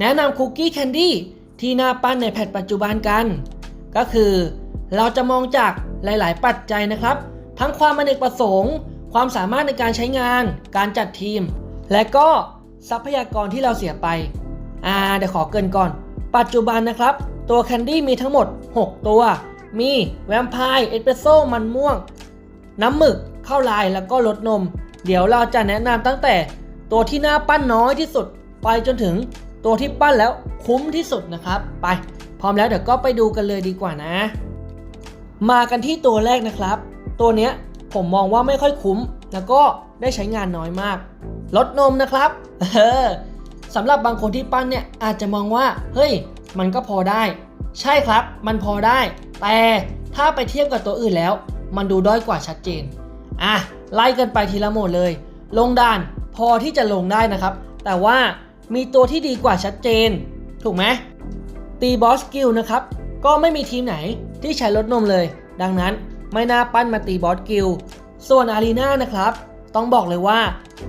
แนะนำคุกกี้แคนดี้ที่น่าปั้นในแพทปัจจุบันกัน ก็คือเราจะมองจากหลาย ๆ ปัจจัยนะครับ ทั้งความอเนกประสงค์ ความสามารถในการใช้งาน การจัดทีม และก็ทรัพยากรที่เราเสียไป อ่าเดี๋ยวขอเกินก่อน ปัจจุบันนะครับ ตัวแคนดี้มีทั้งหมด 6 ตัว มีแวมไพร์เอสเปรสโซ่มันม่วง น้ำหมึกข้าวลายแล้วก็รสนม เดี๋ยวเราจะแนะนำตั้งแต่ตัวที่น่าปั้นน้อยที่สุดไปจนถึง ตัวที่ปั้นแล้วคุ้มที่สุดนะครับ ไปพร้อมแล้วเดี๋ยวก็ไปดูกันเลยดีกว่านะ มากันที่ตัวแรกนะครับ ตัวเนี้ยผมมองว่าไม่ค่อยคุ้ม แล้วก็ได้ใช้งานน้อยมากรสนมนะครับเออสำหรับบางคนที่ปั้นเนี่ยอาจจะมองว่า เฮ้ย มันก็พอได้ ใช่ครับ มันพอได้ แต่ถ้าไปเทียบกับตัวอื่นแล้ว มันดูด้อยกว่าชัดเจน อะ ไล่กันไปทีละหมดเลย ลงด่านพอที่จะลงได้นะครับ แต่ว่า มีตัวที่ดีกว่าชัดเจน ถูกไหมตีบอสกิลนะครับ ก็ไม่มีทีมไหนที่ใช้ลดนมเลย ดังนั้นไม่น่าปั้นมาตีบอสกิลส่วนอารีนานะครับ ต้องบอกเลยว่า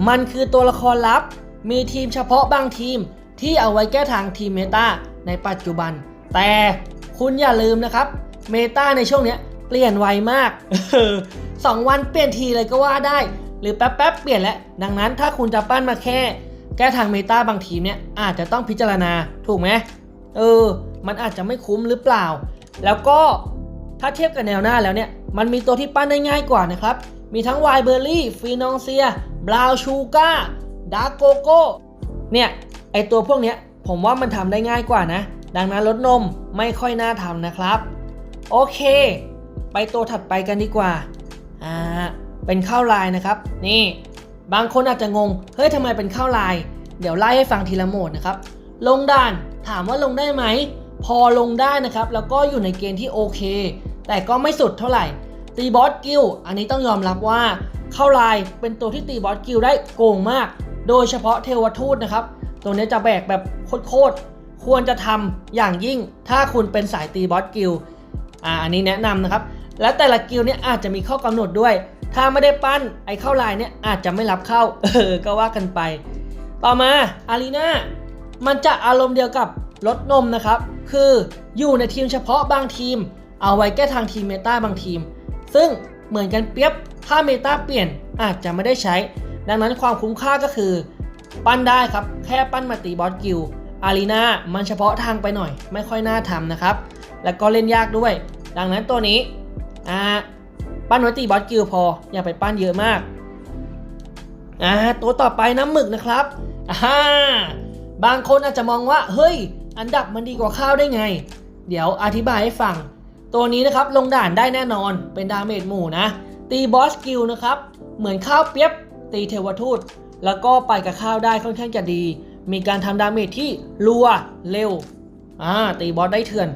มันคือตัวละครลับ มีทีมเฉพาะบางทีมที่เอาไว้แก้ทางทีมเมตาในปัจจุบัน แต่คุณอย่าลืมนะครับ เมตาในช่วงนี้เปลี่ยนไวมากสองวันเปลี่ยนทีเลยก็ว่าได้ หรือแป๊บๆเปลี่ยนแล้วดังนั้นถ้าคุณจะปั้นมาแค่ แก้ทางเมตาบางทีมเนี่ยอาจจะต้องพิจารณาถูกไหมเออ มันอาจจะไม่คุ้มหรือเปล่า แล้วก็ถ้าเทียบกับแนวหน้าแล้วเนี่ย มันมีตัวที่ปั้นได้ง่ายกว่านะครับ มีทั้งไวเบอร์รี่ฟีนองเซียบราวชูก้าดาร์โกโก้เนี่ยไอตัวพวกเนี้ยผมว่ามันทำได้ง่ายกว่านะ ดังนั้นลดนมไม่ค่อยน่าทำนะครับ โอเค ไปตัวถัดไปกันดีกว่าอ่าเป็นข้าวลายนะครับ นี่ บางคนอาจจะงง เฮ้ยทำไมเป็นข้าวลาย เดี๋ยวไล่ให้ฟังทีละโหมดนะครับ ลงด่านถามว่าลงได้ไหม พอลงได้นะครับ แล้วก็อยู่ในเกณฑ์ที่โอเค แต่ก็ไม่สุดเท่าไหร่ ตีบอสกิล อันนี้ต้องยอมรับว่า เข้าลายเป็นตัวที่ตีบอสกิลได้โกงมาก โดยเฉพาะเทวทูตนะครับ ตัวนี้จะแบกแบบโคตรควรจะทำอย่างยิ่งถ้าคุณเป็นสายตีบอสกิลอ่าอันนี้แนะนำนะครับ และแต่ละกิลเนี่ยอาจจะมีข้อกำหนดด้วย ถ้าไม่ได้ปั้นไอ้เข้าลายเนี่ยอาจจะไม่รับเข้าเออก็ว่ากันไป ต่อมาอารีนามันจะอารมณ์เดียวกับรถนมนะครับ คืออยู่ในทีมเฉพาะบางทีม เอาไว้แก้ทางทีมเมตาบางทีม ซึ่งเหมือนกันเปียบถ้าเมตาเปลี่ยนอาจจะไม่ได้ใช้ ดังนั้นความคุ้มค่าก็คือ ปั้นได้ครับ แค่ปั้นมาตีบอสกิลอารีนามันเฉพาะทางไปหน่อย ไม่ค่อยน่าทำนะครับ แล้วก็เล่นยากด้วย ดังนั้นตัวนี้อ่าปั้นไว้ตีบอสกิลพออย่าไปปั้นเยอะมากอ่าตัวต่อไปน้ำหมึกนะครับ อ่าบางคนอาจจะมองว่า เฮ้ย อันดับมันดีกว่าข้าวได้ไง เดี๋ยวอธิบายให้ฟัง ตัวนี้นะครับลงด่านได้แน่นอนเป็นดาเมจหมู่นะ ตีบอสกิลนะครับ เหมือนข้าวเปียบ ตีเทวทูต แล้วก็ไปกับข้าวได้ค่อนข้างจะดี มีการทำดาเมจที่รัวเร็วอ่าตีบอสได้เถื่อน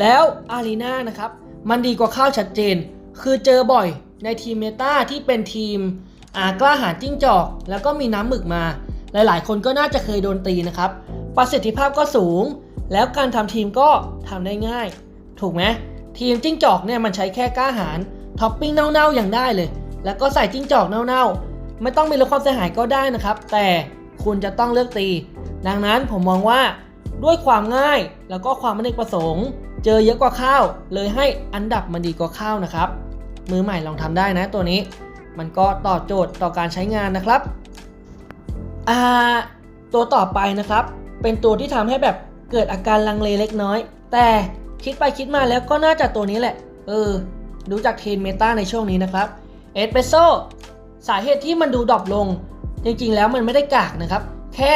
แล้วอารีนานะครับ มันดีกว่าข้าวชัดเจน คือเจอบ่อยในทีมเมตาที่เป็นทีม อ่ากล้าหาญจิ้งจอก แล้วก็มีน้ำหมึกมา หลายๆ คนก็น่าจะเคยโดนตีนะครับ ประสิทธิภาพก็สูง แล้วการทำทีมก็ทำได้ง่าย ถูกไหมทีมจิ้งจอกเนี่ยมันใช้แค่กล้าหาญท็อปปิ้งเน่าๆอย่างได้เลย แล้วก็ใส่จิ้งจอกเน่าๆ ไม่ต้องมีลดความเสียหายก็ได้นะครับ แต่คุณจะต้องเลือกตี ดังนั้นผมมองว่าด้วยความง่ายแล้วก็ความไม่ได้ประสงค์ เจอเยอะกว่าข้าว เลยให้อันดับมันดีกว่าข้าวนะครับ มือใหม่ลองทำได้นะตัวนี้ มันก็ตอบโจทย์ต่อการใช้งานนะครับ อ่าตัวต่อไปนะครับ เป็นตัวที่ทำให้แบบเกิดอาการลังเลเล็กน้อย แต่คิดไปคิดมาแล้วก็น่าจะตัวนี้แหละ เออ ดูจากเทรนเมตาในช่วงนี้นะครับเอสเปโซสาเหตุที่มันดูดรอปลง จริงๆแล้วมันไม่ได้กากนะครับ แค่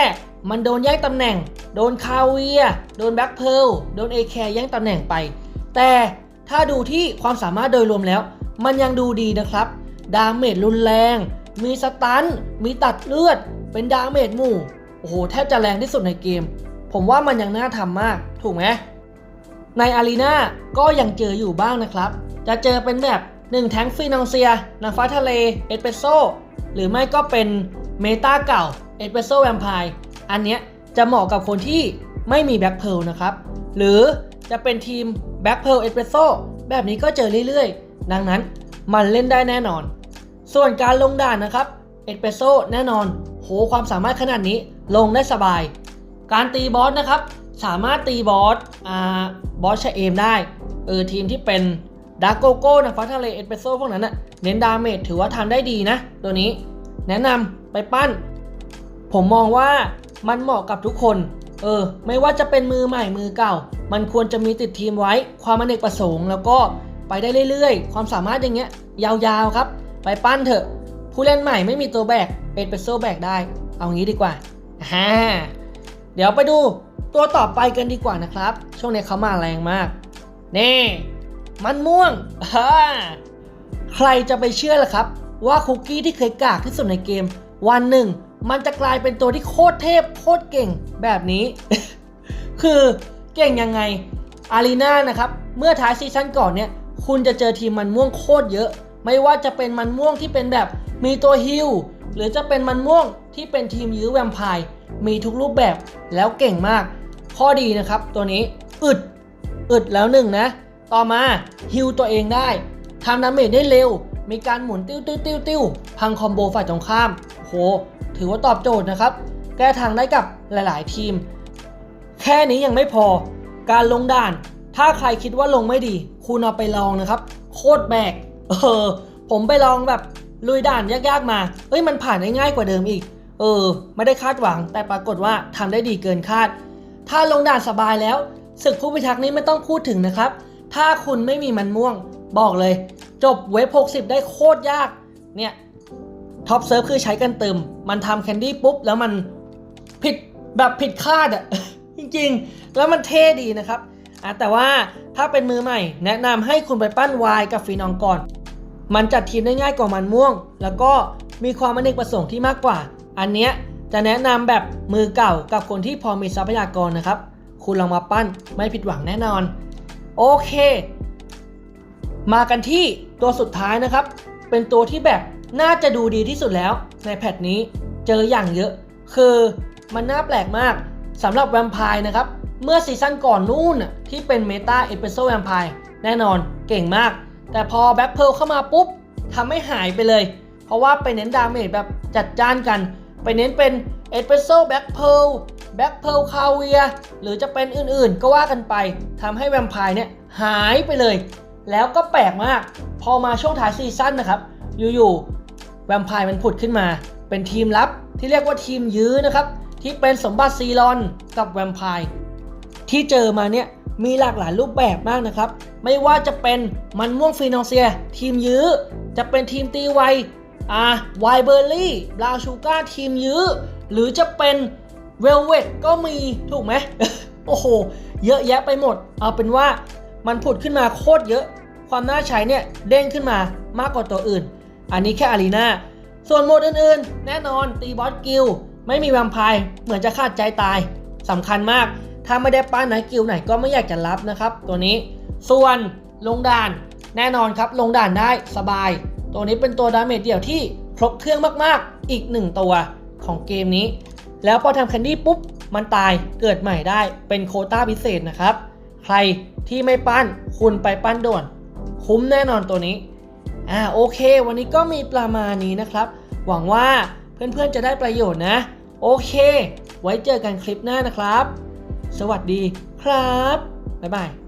มันโดนแย่งตำแหน่ง โดนคาเวีย โดนแบ็คเพลโดนเอแคร์แย่งตำแหน่งไป แต่ถ้าดูที่ความสามารถโดยรวมแล้ว มันยังดูดีนะครับ ดาเมจรุนแรง มีสตัน มีตัดเลือด เป็นดาเมจหมู่ โอ้โห แทบจะแรงที่สุดในเกม ผมว่ามันยังน่าทำมาก ถูกไหม ในอารีนาก็ยังเจออยู่บ้างนะครับ จะเจอเป็นแบบ1แทงฟีนองเซียนางฟ้าทะเล เอสเปโซหรือไม่ก็เป็นเมตาเก่า เอสเปโซแวมไพร์อันเนี้ยจะเหมาะกับคนที่ไม่มีแบ็คเพลนะครับ หรือจะเป็นทีมแบ็คเพลเอสเปโซแบบนี้ก็เจอเรื่อยๆ ดังนั้นมันเล่นได้แน่นอน ส่วนการลงด่านนะครับเอสเปโซแน่นอน โหความสามารถขนาดนี้ลงได้สบาย การตีบอสนะครับ สามารถตีบอสอ่าบอสชะเอมได้เออทีมที่เป็นดาร์กโกโก้นะฟ้าทะเลเอสเปโซพวกนั้นนะเน้นดาเมจถือว่าทำได้ดีนะ ตัวนี้แนะนำไปปั้น ผมมองว่ามันเหมาะกับทุกคน เออ ไม่ว่าจะเป็นมือใหม่มือเก่า มันควรจะมีติดทีมไว้ ความอเนกประสงค์ แล้วก็ไปได้เรื่อยๆ ความสามารถอย่างเงี้ยยาวๆครับ ไปปั้นเถอะ ผู้เล่นใหม่ไม่มีตัวแบกเอสเปโซแบกได้ เอางี้ดีกว่าฮ่าเดี๋ยวไปดูตัวต่อไปกันดีกว่านะครับ ช่วงนี้เขามาแรงมาก นี่ มันม่วงฮ่าใครจะไปเชื่อล่ะครับ ว่าคุกกี้ที่เคยกากที่สุดในเกม วันหนึ่ง มันจะกลายเป็นตัวที่โคตรเทพโคตรเก่งแบบนี้ คือเก่งยังไงอารีนานะครับ เมื่อท้ายซีซั่นก่อนเนี่ย คุณจะเจอทีมมันม่วงโคตรเยอะ ไม่ว่าจะเป็นมันม่วงที่เป็นแบบ มีตัวฮิลหรือจะเป็นมันม่วงที่เป็นทีมยื้อแวมไพร์มีทุกรูปแบบแล้วเก่งมาก ข้อดีนะครับตัวนี้อึดอึดแล้วหนึ่งนะ ต่อมาฮิลตัวเองได้ทำดาเมจได้เร็ว มีการหมุนติ้วติ้วติ้วติ้วพังคอมโบฝ่ายตรงข้ามโหถือว่าตอบโจทย์นะครับ แก้ทางได้กับหลาย ๆ ทีม แค่นี้ยังไม่พอ การลงด่าน ถ้าใครคิดว่าลงไม่ดี คุณเอาไปลองนะครับ โคตรแบกเออผมไปลองแบบ ลุยด่านยากๆมาเอ้ยมันผ่านได้ง่ายกว่าเดิมอีก เออ ไม่ได้คาดหวัง แต่ปรากฏว่าทำได้ดีเกินคาด ถ้าลงด่านสบายแล้วศึกผู้พิทักษ์นี้ไม่ต้องพูดถึงนะครับ ถ้าคุณไม่มีมันม่วง บอกเลย จบเวฟ60 ได้โคตรยาก เนี่ยท็อปเซิร์ฟคือใช้กันเติม มันทำแคนดี้ปุ๊บ แล้วมันผิดแบบผิดคาดอะจริงๆ แล้วมันเท่ดีนะครับอะแต่ว่าถ้าเป็นมือใหม่ แนะนำให้คุณไปปั้นวายกับฟีนองก่อน มันจัดทีมได้ง่ายกว่ามันม่วง แล้วก็มีความอเนกประสงค์ที่มากกว่า อันเนี้ยจะแนะนำแบบมือเก่ากับคนที่พอมีทรัพยากรนะครับ คุณลองมาปั้นไม่ผิดหวังแน่นอน โอเค มากันที่ตัวสุดท้ายนะครับ เป็นตัวที่แบบน่าจะดูดีที่สุดแล้ว ในแพทนี้เจออย่างเยอะ คือมันน่าแปลกมากสำหรับแวมไพร์นะครับ เมื่อซีซั่นก่อนนู่นที่เป็นเมตาเอ p เ s โซแวมไพร์แน่นอนเก่งมาก แต่พอแบ็คเพ l เข้ามาปุ๊บทำให้หายไปเลย เพราะว่าไปเน้นดาเมจแบบจัดจ้านกัน ไปเน้นเป็นเอ p เ s โซ่แบ็คเพ l แบ็คเพ l คาเวียหรือจะเป็นอื่นๆ ก็ว่ากันไปทำให้แวมไพร์เนี่ยหายไปเลย แล้วก็แปลกมาก พอมาช่วงท้ายซีซั่นนะครับ อยู่ๆแวมไพร์มันผุดขึ้นมา เป็นทีมลับที่เรียกว่าทีมยื้อนะครับ ที่เป็นสมบัติซีรอนกับแวมไพร์ที่เจอมาเนี่ย มีหลากหลายรูปแบบมากนะครับ ไม่ว่าจะเป็นมันม่วงฟีนอเซีย ทีมยื้อ จะเป็นทีมตีไวอ่าไวเบอร์รี่บราชูก้าทีมยื้อ หรือจะเป็นเวลเวตก็มีถูกไหมโอ้โห เยอะแยะไปหมด เอาเป็นว่ามันผุดขึ้นมาโคตรเยอะ ความน่าใช้เนี่ยเด้งขึ้นมามากกว่าตัวอื่น อันนี้แค่อารีนาส่วนโหมดอื่นๆ แน่นอนตีบอสกิล ไม่มีแวมไพร์เหมือนจะขาดใจตายสำคัญมาก ถ้าไม่ได้ป้านไหนกิลไหนก็ไม่อยากจะรับนะครับ ตัวนี้ ส่วนลงด่านแน่นอนครับ ลงด่านได้สบาย ตัวนี้เป็นตัวดาเมจเดี่ยวที่ครบเครื่องมากๆ อีกหนึ่งตัวของเกมนี้ แล้วพอทำแคนดี้ปุ๊บ มันตายเกิดใหม่ได้เป็นโคต้าพิเศษนะครับ ใครที่ไม่ปั้นคุณไปปั้นด่วน คุ้มแน่นอนตัวนี้อ่าโอเค วันนี้ก็มีประมาณนี้นะครับ หวังว่าเพื่อนๆจะได้ประโยชน์นะ โอเค ไว้เจอกันคลิปหน้านะครับ สวัสดีครับ บ๊ายบาย